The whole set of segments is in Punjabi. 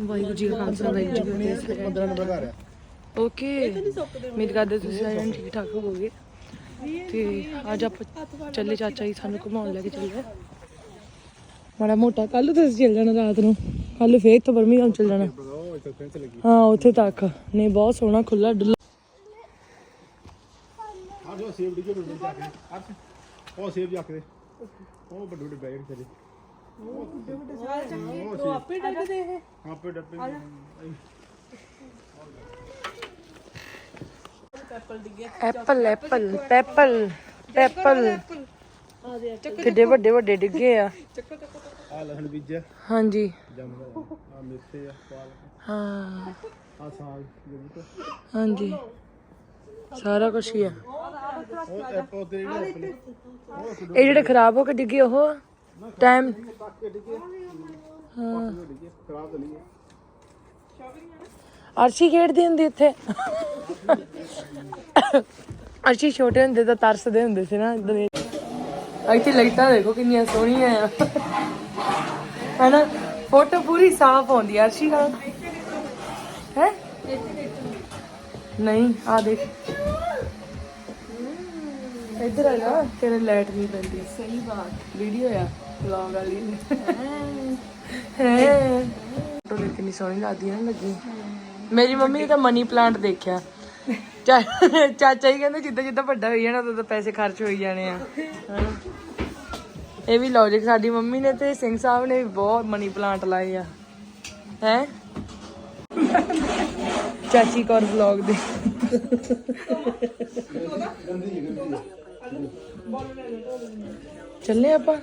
ਵਾਹਿਗੁਰੂ ਜੀ ਕਾ ਖਾਲਸਾ ਵਾਹਿਗੁਰੂ ਜੀ ਕੀ ਫਤਿਹ। 15 ਨੰਬਰ ਘਰ ਆ ਓਕੇ ਉਮੀਦ ਕਰਦੇ ਤੁਸੀਂ ਸਾਰੇ ਠੀਕ ਠਾਕ ਹੋਵੋਗੇ। ਤੇ ਅੱਜ ਆਪਾਂ ਚੱਲੇ ਚਾਚਾ ਜੀ ਸਾਨੂੰ ਘੁਮਾਉਣ ਲੈ ਕੇ ਚੱਲੇ ਮਾੜਾ ਮੋਟਾ ਕੱਲ ਤੁਸੀਂ ਚੱਲ ਜਾਣਾ ਰਾਤ ਨੂੰ। ਕੱਲ ਫੇਰ ਤੋਂ ਬਰਮੀਗਮ ਚੱਲ ਜਾਣਾ। ਇੱਥੇ ਹਾਂ ਉੱਥੇ ਤੱਕ। ਨਹੀਂ ਬਹੁਤ ਸੋਹਣਾ ਖੁੱਲਾ ਡੁੱਲਾ। ਆ ਜੋ ਸੇਬ ਡਿੱਗੇ ਡੁੱਡੇ ਜਾ ਕੇ। ਉਹ ਸੇਬ ਜਾ ਕੇ ਉਹ ਵੱਡੇ ਵੱਡੇ ਬੈਗ ਚਲੇ ਉਹ ਆਪੇ ਡੱਬੇ ਇਹ ਆਪੇ ਡੱਬੇ ਐਪਲ ਐਪਲ ਪੈਪਲ ਪੈਪਲ। ਕਿੱਡੇ ਵੱਡੇ ਵੱਡੇ ਡਿੱਗੇ ਆ। ਆ ਲਸਣ ਬੀਜਿਆ ਹਾਂਜੀ। ਜੰਮਦਾ ਆ ਮਿਰਚੇ ਆ ਪਾਲਕ ਹਾਂ। ਆ ਸਾਗ ਹਾਂਜੀ। ਸਾਰਾ ਕੁਝ ਹੀ ਆ। ਐਪਲ ਇਹ ਜਿਹੜੇ ਖਰਾਬ ਹੋ ਕੇ ਡਿੱਗੇ ਉਹ ਟਾਈਮ ਪੱਕ ਕੇ ਹਾਂ। ਅਰਸ਼ੀ ਖੇਡਦੀ ਹੁੰਦੀ ਇੱਥੇ। ਅਰਸ਼ੀ ਛੋਟੇ ਹੁੰਦੇ ਤਾਂ ਤਰਸਦੇ ਹੁੰਦੇ ਸੀ ਨਾ ਇਦਾਂ ਇੱਥੇ ਲਾਈਟਾਂ ਦੇਖੋ ਕਿੰਨੀਆਂ ਸੋਹਣੀਆਂ ਆ। ਹਨਾ? ਫੋਟੋ ਪੂਰੀ ਸਾਫ਼ ਆਉਂਦੀ ਅਰਸ਼ੀ ਨਾਲ ਹੈ? ਨਹੀਂ ਆ ਦੇਖ। ਇੱਧਰ ਆ ਜਾ ਤੇਰੇ ਲਾਈਟ ਨਹੀਂ ਪੈਂਦੀ। ਸਹੀ ਬਾਤ। ਵੀਡੀਓ ਆ ਵਲੌਗ ਵਾਲੀ। ਹੈ। ਦੇਖ ਕਿੰਨੀ ਸੋਹਣੀ ਲੱਗਦੀ ਹੈ ਨਾ ਲੱਗੀ ਮੇਰੀ ਮੰਮੀ ਨੇ ਤਾਂ ਮਨੀ ਪਲਾਂਟ ਦੇਖਿਆ। ਚਾਚਾ ਹੀ ਕਹਿੰਦੇ ਜਿੱਦਾਂ ਜਿੱਦਾਂ ਵੱਡਾ ਹੋਈ ਜਾਣਾ ਉਦੋਂ ਪੈਸੇ ਖਰਚ ਹੋਈ ਜਾਣੇ ਆ। ਇਹ ਵੀ ਲੌਜਿਕ ਸਾਡੀ ਮੰਮੀ ਨੇ ਤੇ ਸਿੰਘ ਸਾਹਿਬ ਨੇ ਵੀ ਬਹੁਤ ਮਨੀ ਪਲਾਂਟ ਲਾਏ ਆ। ਹੈ? ਚਾਚੀ ਕੌਰ ਵਲੌਗ ਦੇ। ਚੱਲੇ ਆਪਾਂ?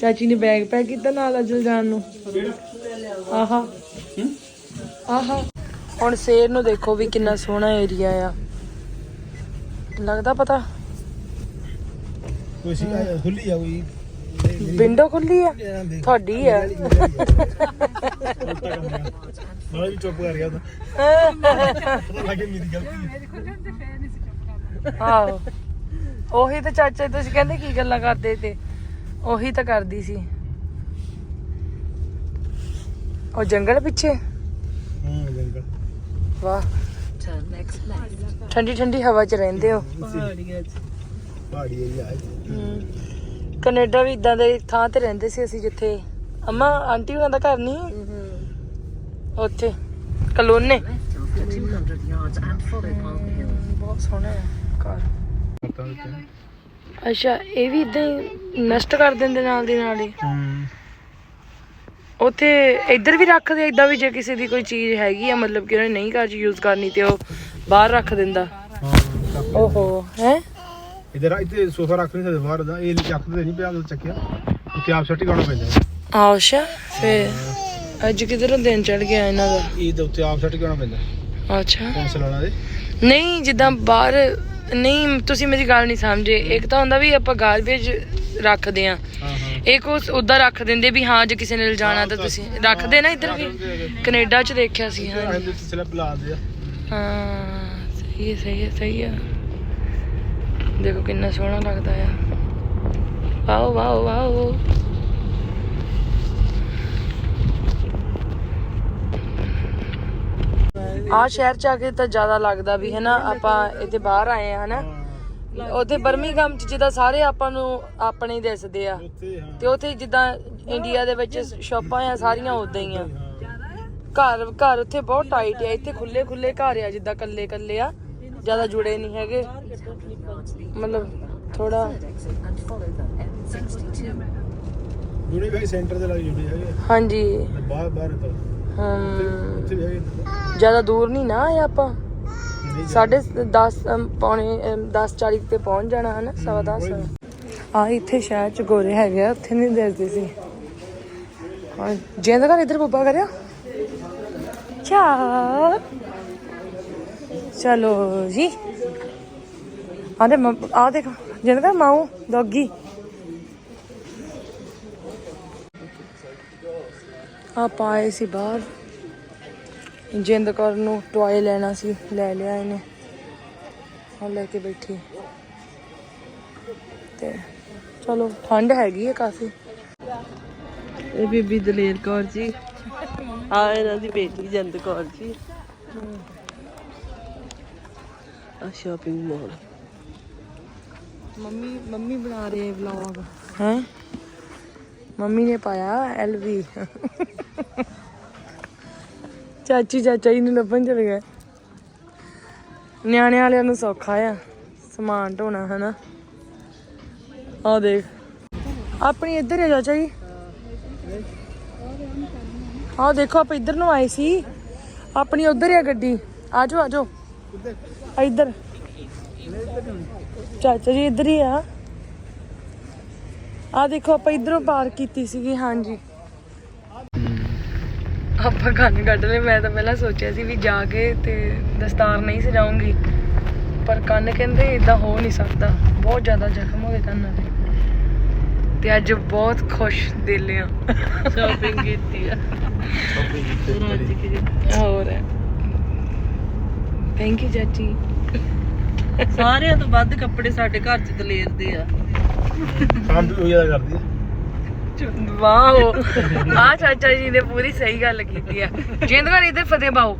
ਚਾਚੀ ਨੇ ਬੈਗ ਪੈਕ ਕੀਤਾ ਨਾਲ ਅਜਲ ਜਾਣ ਨੂੰ। ਆਹਾ। ਆਹਾ। ਹੁਣ ਸ਼ੇਰ ਨੂੰ ਦੇਖੋ ਵੀ ਕਿੰਨਾ ਸੋਹਣਾ ਏਰੀਆ ਆ। ਲੱਗਦਾ ਪਤਾ? ਕੋਈ ਸੀ ਖੁੱਲੀ ਆ ਕੋਈ। ਵਿੰਡੋ ਖੁੱਲੀ ਆ? ਤੁਹਾਡੀ ਆ। ਮੈਂ ਵੀ ਚੁੱਪ ਕਰ ਗਿਆ ਤਾਂ। ਲੱਗੇ ਮੇਰੀ ਗਲਤੀ। ਹੈ ਆਹੋ। ਉਹੀ ਤਾਂ ਚਾਚਾ ਤੁਸੀਂ ਕਹਿੰਦੇ ਕੀ ਗੱਲਾਂ ਕਰਦੇ ਤੇ? ਉਹੀ ਤਾਂ ਕਰਦੀ ਸੀ। ਉਹ ਜੰਗਲ ਪਿੱਛੇ? ਹਾਂ ਜੰਗਲ। ਵਾਹ। ਠੰਡੀ ਠੰਡੀ ਹਵਾ 'ਚ ਰਹਿੰਦੇ ਹੋ। ਪਹਾੜੀ ਏਰੀਆ ਹੈ। ਕੈਨੇਡਾ ਵੀ ਇਦਾਂ ਦੇ ਥਾਂ ਤੇ ਰਹਿੰਦੇ ਸੀ ਅਸੀਂ ਜਿੱਥੇ। ਅੰਮਾ ਆਂਟੀ ਉਹਨਾਂ ਦਾ ਘਰ ਨਹੀਂ? ਉੱਥੇ। ਕਲੋਨੇ। ਬਹੁਤ ਸੋਹਣਾ ਹੈ। ਘਰ। ਪਤਾ ਨਹੀਂ ਅੱਛਾ ਇਹ ਵੀ ਇਦਾਂ ਹੀ ਨਸ਼ਟ ਕਰ ਦਿੰਦੇ ਨਾਲ ਦੀ ਨਾਲ ਹੀ? ਹੂੰ। ਉੱਥੇ ਇੱਧਰ ਵੀ ਰੱਖਦੇ ਇਦਾਂ ਵੀ ਜੇ ਕਿਸੇ ਦੀ ਕੋਈ ਚੀਜ਼ ਹੈਗੀ ਆ ਮਤਲਬ ਕਿ ਉਹਨੇ ਨਹੀਂ ਘਰ 'ਚ ਯੂਜ਼ ਕਰਨੀ ਤੇ ਉਹ ਬਾਹਰ ਰੱਖ ਦਿੰਦਾ। ਹਾਂ ਓਹੋ ਹੈ? ਇਧਰ ਇੱਥੇ ਸੋਫਾ ਰੱਖ ਨਹੀਂ ਸਕਦੇ ਬਾਹਰ ਦਾ ਇਹ ਚੱਕਦੇ ਨਹੀਂ ਪਿਆ ਉਹ ਚੱਕਿਆ। ਉੱਤੇ ਆਪ ਸੱਟੀ ਗਾਉਣਾ ਪੈਂਦਾ ਆਸ਼ਾ ਫੇ ਅੱਜ ਕਿਧਰੋਂ ਦਿਨ ਚੜ ਗਿਆ ਇਹਨਾਂ ਦਾ? ਇਹ ਦੇ ਉੱਤੇ ਆਪ ਸੱਟੀ ਗਾਉਣਾ ਪੈਂਦਾ ਅੱਛਾ। ਕੌਂਸਲ ਵਾਲਾ ਦੇ। ਨਹੀਂ ਜਿੱਦਾਂ ਬਾਹਰ ਨਹੀਂ ਤੁਸੀਂ ਮੇਰੀ ਗੱਲ ਨਹੀਂ ਸਮਝੇ। ਇੱਕ ਤਾਂ ਹੁੰਦਾ ਵੀ ਆਪਾਂ ਗਾਰਬੇਜ ਰੱਖਦੇ ਆ। ਹਾਂ ਹਾਂ। ਇੱਕ ਉਸ ਉਦਾਂ ਰੱਖ ਦਿੰਦੇ ਵੀ ਹਾਂ ਜੇ ਕਿਸੇ ਨੇ ਲਿਜਾਣਾ ਤਾਂ ਤੁਸੀਂ ਰੱਖਦੇ ਨਾ ਇੱਧਰ ਵੀ। ਕੈਨੇਡਾ 'ਚ ਦੇਖਿਆ ਸੀ ਹਾਂ ਹਾਂ ਸਹੀ ਹੈ ਸਹੀ ਹੈ ਸਹੀ ਹੈ। ਦੇਖੋ ਕਿੰਨਾ ਸੋਹਣਾ ਲੱਗਦਾ ਆ। Wow wow wow. ਆ ਸ਼ਹਿਰ ਚ ਆ ਕੇ ਤਾਂ ਜ਼ਿਆਦਾ ਲੱਗਦਾ ਵੀ ਹੈ ਨਾ ਆਪਾਂ ਇੱਥੇ ਬਾਹਰ ਆਏ ਆ ਹਨਾ। ਉੱਥੇ ਬਰਮਿੰਗਮ ਚ ਜਿੱਦਾਂ ਸਾਰੇ ਆਪਾਂ ਨੂੰ ਆਪਣੇ ਹੀ ਦਿਸਦੇ ਆ। ਤੇ ਉੱਥੇ ਜਿੱਦਾਂ ਇੰਡੀਆ ਦੇ ਵਿੱਚ ਸ਼ਾਪਾਂ ਆ ਸਾਰੀਆਂ ਉਦਾਂ ਹੀ ਆ। ਘਰ ਘਰ ਉੱਥੇ ਬਹੁਤ ਟਾਈਟ ਆ ਇੱਥੇ ਖੁੱਲੇ ਖੁੱਲੇ ਘਰ ਆ ਜਿੱਦਾਂ ਕੱਲੇ ਕੱਲੇ ਆ। ਜ਼ਿਆਦਾ ਜੁੜੇ ਨਹੀਂ ਹੈਗੇ। ਮਤਲਬ ਥੋੜਾ ਜੁੜੇ ਵੀ ਸੈਂਟਰ ਦੇ ਲੱਗ ਜੁੜੇ ਹੈਗੇ। ਹਾਂਜੀ। ਬਾਹਰ ਬਾਹਰ ਤਾਂ। ਉੱਥੇ ਵੀ ਹੈਗੇ ਜ਼ਿਆਦਾ ਦੂਰ ਨਹੀਂ ਨਾ ਆਏ ਆਪਾਂ? ਨਹੀਂ ਸਾਢੇ 10 ਪੌਣੇ 10 40 ਤੇ ਪਹੁੰਚ ਜਾਣਾ ਹਨਾ ਸਵਾ 10 ਆ ਇੱਥੇ ਸ਼ਹਿਰ ਚ ਗੋਰੇ ਹੈਗੇ ਆ ਉੱਥੇ ਨਹੀਂ ਦੱਸਦੇ ਸੀ। ਹਾਂ ਜਿੰਦਾ ਕਰ ਇਧਰ ਬੱਬਾ ਕਰਿਆ ਚਾ। ਚਲੋ ਜੀ। ਆਦੇ ਆ ਦੇਖ ਜਿੰਦਾ ਕਰ ਮਾਉ ਡੌਗੀ। ਆ ਪਾਏ ਸੀ ਬਾਹਰ। ਜਿੰਦ ਕੌਰ ਨੂੰ ਟੋਏ ਲੈਣਾ ਸੀ ਲੈ ਲਿਆ ਇਹਨੇ। ਹੁਣ ਲੈ ਕੇ ਬੈਠੀ। ਤੇ ਚਲੋ ਠੰਡ ਹੈਗੀ ਹੈ ਕਾਫੀ। ਇਹ ਬੀਬੀ ਦਲੇਰ ਕੌਰ ਜੀ। ਆ ਇਹਨਾਂ ਦੀ ਬੇਟੀ ਜੰਦ ਕੌਰ ਜੀ। ਆ ਸ਼ਾਪਿੰਗ ਮਾਲ ਮੰਮੀ ਮੰਮੀ ਬਣਾ ਰਹੇ ਵਲੌਗ ਹੈ? ਮੰਮੀ ਨੇ ਪਾਇਆ ਐਲਵੀ। ਚਾਚੀ ਚਾਚਾ ਜੀ ਨੂੰ ਲੱਭਣ ਚਲੇ ਗਏ। ਨਿਆਣੇ ਵਾਲਿਆਂ ਨੂੰ ਸੌਖਾ ਆ, ਸਮਾਨ ਢੋਣਾ, ਹਨਾ। ਆ ਦੇਖ। ਆਪਣੀ ਇੱਧਰ ਹੈ ਚਾਚਾ ਜੀ। ਆ ਦੇਖੋ, ਆਪਾਂ ਇੱਧਰ ਨੂੰ ਆਏ ਸੀ। ਆਪਣੀ ਉੱਧਰ ਹੈ ਗੱਡੀ। ਆਜੋ ਆਜੋ ਇੱਧਰ। ਚਾਚਾ ਜੀ ਇੱਧਰ ਹੀ ਆ। ਆ ਦੇਖੋ ਆਪਾਂ ਇਧਰੋਂ ਪਾਰ ਕੀਤੀ ਸੀਗੀ ਹਾਂਜੀ। ਆਪਾਂ ਕੰਨ ਕੱਢ ਲਏ ਮੈਂ ਤਾਂ ਪਹਿਲਾਂ ਸੋਚਿਆ ਸੀ ਵੀ ਜਾ ਕੇ ਤੇ ਦਸਤਾਰ ਨਹੀਂ ਸਜਾਉਂਗੀ ਪਰ ਕੰਨ ਕਹਿੰਦੇ ਇਦਾਂ ਹੋ ਨਹੀਂ ਸਕਦਾ। ਬਹੁਤ ਜ਼ਿਆਦਾ ਜ਼ਖਮ ਹੋ ਗਏ ਕੰਨਾਂ ਦੇ। ਤੇ ਅੱਜ ਬਹੁਤ ਖੁਸ਼ ਦਿਲ ਆ। ਸ਼ਾਪਿੰਗ ਕੀਤੀ ਆ। ਰੱਜ ਕੇ ਜੀ। ਹੋਰ। ਥੈਂਕ ਯੂ ਚਾਚੀ। ਸਾਰਿਆਂ ਤੋਂ ਵੱਧ ਕੱਪੜੇ ਸਾਡੇ ਘਰ ਚ ਦਲੇਰਦੇ ਆ। ਕੰਮ ਵੀ ਉਹ ਜ਼ਿਆਦਾ ਕਰਦੀ ਹੈ ਵਾਓ। ਆ ਚਾਚਾ ਜੀ ਨੇ ਪੂਰੀ ਸਹੀ ਗੱਲ ਕੀਤੀ ਆ। ਜਿੰਦ ਕਰ ਇੱਧਰ ਫਤਿਹ ਪਾਓ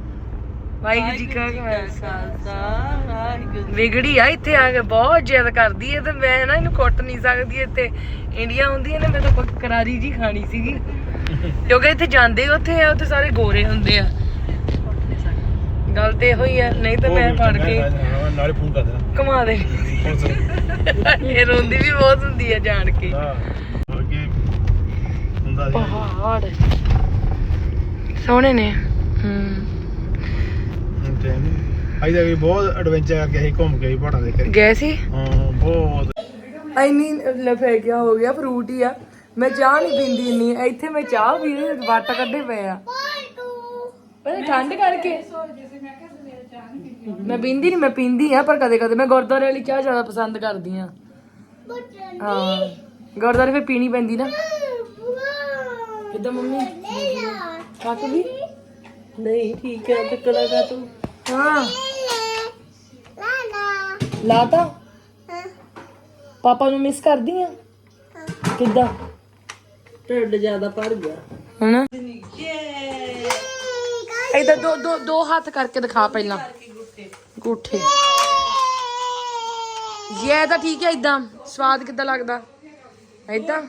ਵਾਹਿਗੁਰੂ ਜੀ ਕਾ ਖਾਲਸਾ। ਖਾਲਸਾ ਵਾਹਿਗੁਰੂ ਵਿਗੜੀ ਆ ਇੱਥੇ ਆ ਕੇ ਬਹੁਤ ਜਿੱਦ ਕਰਦੀ ਹੈ ਤੇ ਮੈਂ ਨਾ ਇਹਨੂੰ ਕੁੱਟ ਨਹੀਂ ਸਕਦੀ ਇੱਥੇ। ਇੰਡੀਆ ਹੁੰਦੀ ਹੈ ਨਾ ਮੈਂ ਤਾਂ ਪੱਕ- ਕਰਾਰੀ ਜੀ ਖਾਣੀ ਸੀਗੀ। ਕਿਉਂਕਿ ਇੱਥੇ ਜਾਂਦੇ ਉੱਥੇ ਆ ਉੱਥੇ ਸਾਰੇ ਗੋਰੇ ਹੁੰਦੇ ਆ। ਗੱਲ ਤੇ ਇਹੋ ਹੀ ਆ ਨਹੀਂ ਤਾਂ ਮੈਂ ਫੜ ਕੇ ਹਾਂ, ਨਾਲੇ ਫੋਨ ਕਰ ਦੇਣਾ। ਘੁਮਾ ਦੇ। ਇਹ ਰੋਂਦੀ ਵੀ ਬਹੁਤ ਹੁੰਦੀ ਆ ਜਾਣ ਕੇ। ਹਾਂ। ਅੱਗੇ ਹੁੰਦਾ ਸੀ? ਪਹਾੜ। ਸੋਹਣੇ ਨੇ। ਹੂੰ। ਆਈ ਦਾ ਵੀ ਬਹੁਤ ਐਡਵੈਂਚਰ ਕਰਕੇ ਅਸੀਂ ਘੁੰਮ ਕੇ ਪਹਾੜਾਂ ਦੇ ਕਰੀ ਗਏ ਸੀ? ਹਾਂ ਬਹੁਤ। ਇੰਨੀ ਲਫੇਕਿਆ ਹੋ ਗਿਆ ਫਰੂਟ ਹੀ ਆ। ਮੈਂ ਚਾਹ ਨਹੀਂ ਪੀਂਦੀ ਇੰਨੀ। ਇੱਥੇ ਮੈਂ ਚਾਹ ਪੀ ਰਹੀ ਵੱਟ ਕੱਢੇ ਪਏ ਆ। ਪਰ ਠੰਡ ਕਰਕੇ। ਮੈਂ ਪੀਂਦੀ ਨਹੀਂ ਮੈਂ ਪੀਂਦੀ ਆ ਪਰ ਕਦੇ ਕਦੇ ਮੈਂ ਗੁਰਦੁਆਰੇ ਵਾਲੀ ਚਾਹ ਜ਼ਿਆਦਾ ਪਸੰਦ ਕਰਦੀ ਆ। ਹਾਂ ਗੁਰਦੁਆਰੇ ਫੇ ਪੀਣੀ ਪੈਂਦੀ ਨਾ। ਕਿੱਦਾਂ ਮੰਮੀ? ਕੱਕ ਵੀ? ਨਹੀਂ ਠੀਕ ਹੈ ਤੇ ਕਲਾਗਾ ਤੂੰ। ਹਾਂ। ਲਾਤਾ? ਪਾਪਾ ਨੂੰ ਮਿਸ ਕਰਦੀ ਆ? ਕਿੱਦਾਂ? ਢਿੱਡ ਜ਼ਿਆਦਾ ਭਰ ਗਿਆ। ਹਨਾ? ਇਧਰ ਦੋ ਦੋ ਦੋ ਹੱਥ ਕਰਕੇ ਦਿਖਾ ਪਹਿਲਾਂ। ਗੂਠੇ ਇਹ ਤਾਂ ਠੀਕ ਹੈ ਇਦਾਂ ਸਵਾਦ ਕਿੱਦਾਂ ਲੱਗਦਾ? ਇਦਾਂ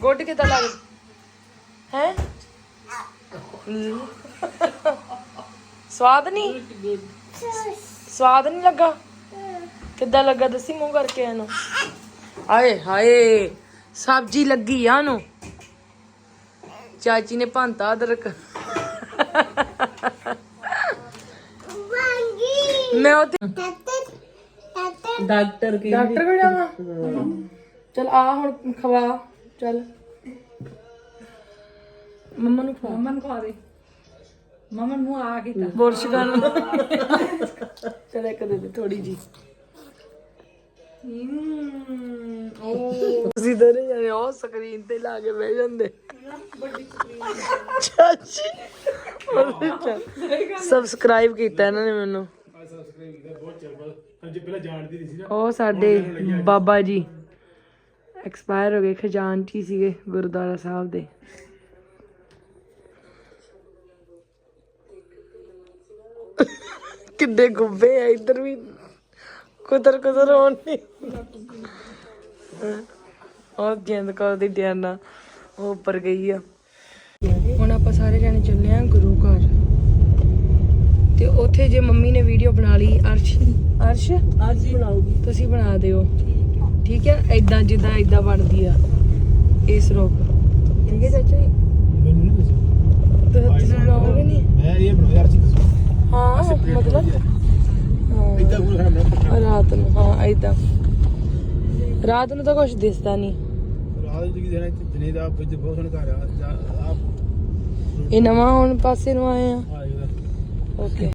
ਗੁੱਡ ਕਿੱਦਾਂ ਲੱਗਦਾ? ਹੈ? ਸਵਾਦ ਨਹੀਂ? ਸਵਾਦ ਨਹੀਂ ਲੱਗਾ? ਕਿੱਦਾਂ ਲੱਗਾ? ਦੱਸੀ ਮੂੰਹ ਕਰਕੇ ਇਹਨੂੰ। ਆਏ ਹਾਏ, ਸਬਜ਼ੀ ਲੱਗੀ ਆ ਨੂੰ ਚਾਚੀ ਨੇ ਭਾਂਤਾ ਅਦਰਕ। ਮੈਂ ਉਹ ਡਾਕਟਰ ਕੀ ਡਾਕਟਰ ਕੋਲ ਜਾਵਾਂ? ਚਲ ਆ ਹੁਣ ਖਵਾ ਚਲ। ਮੰਮਾ ਨੂੰ ਖਵਾ। ਮੰਮਾ ਨੂੰ ਖਵਾ ਦੇ। ਮੰਮਾ ਨੂੰ ਆ ਕੀਤਾ ਬੁਰਸ਼ ਕਰ ਚਲ ਇੱਕ ਦੇ ਦੇ ਥੋੜੀ ਜੀ ਤੁਸੀਂ ਦੋਨੇ ਜਾਨੇ ਉਹ ਸਕਰੀਨ ਤੇ ਲਾ ਕੇ ਬਹਿ ਜਾਂਦੇ। ਚਾਚੀ। ਸਬਸਕ੍ਰਾਈਬ ਕੀਤਾ ਇਹਨਾਂ ਨੇ ਮੈਨੂੰ। ਅੱਜ ਪਹਿਲਾਂ ਜਾਣਦੀ ਨਹੀਂ ਸੀ ਨਾ। ਉਹ ਸਾਡੇ ਬਾਬਾ ਜੀ ਐਕਸਪਾਇਰ ਹੋ ਗਏ ਖਜ਼ਾਨਚੀ ਸੀਗੇ ਗੁਰਦੁਆਰਾ ਸਾਹਿਬ ਦੇ। ਕਿੱਡੇ ਗੁੱਬੇ ਆ ਇੱਧਰ ਵੀ ਕੁਦਰ ਕੁਦਰ ਹੋਣ ਉਹ ਜਿੰਦ ਕੌਰ ਦੀ ਡਿਆਨਾ ਉਹ ਉੱਪਰ ਗਈ ਆ। ਹੁਣ ਆਪਾਂ ਸਾਰੇ ਜਾਣੇ ਚੱਲੇ ਆ ਗੁਰੂ ਘਰ। ਉੱਥੇ ਜੇ ਮੰਮੀ ਨੇ ਵੀਡੀਓ ਬਣਾ ਲਈ ਅਰਸ਼ ਅਰਸ਼ ਅੱਜ ਹੀ ਬਣਾਉਗੀ ਤੁਸੀਂ ਬਣਾ ਦਿਓ। ਠੀਕ ਹੈ। ਐਦਾਂ ਜਿੱਦਾਂ ਐਦਾਂ ਬਣਦੀ ਆ। ਇਸ ਰੋਕ ਠੀਕ ਹੈ ਚਾਚਾ ਜੀ? ਮੈਨੂੰ ਨਹੀਂ ਦੱਸੋ। ਤੁਸੀਂ ਬਣਾਓਗੇ ਨਹੀਂ। ਮੈਂ ਇਹ ਬਣਾ ਯਾਰ ਚੀਜ਼ ਦੱਸੋ। ਹਾਂ ਮਤਲਬ? ਹਾਂ। ਇਦਾਂ ਕੋਈ ਖਾਣਾ ਮੈਂ ਰਾਤ ਨੂੰ ਹਾਂ ਐਦਾਂ ਰਾਤ ਨੂੰ ਤਾਂ ਕੁਝ ਦਿਸਦਾ ਨਹੀਂ। ਰਾਤ ਦੀ ਦੇਣਾ ਦਿਨੇ ਦਾ ਬਹੁਤ ਸੋਹਣਾ ਘਰ ਆ। ਆ ਇਹ ਨਵਾਂ ਹੁਣ ਪਾਸੇ ਨੂੰ ਆਏ ਆ। ਓਕੇ।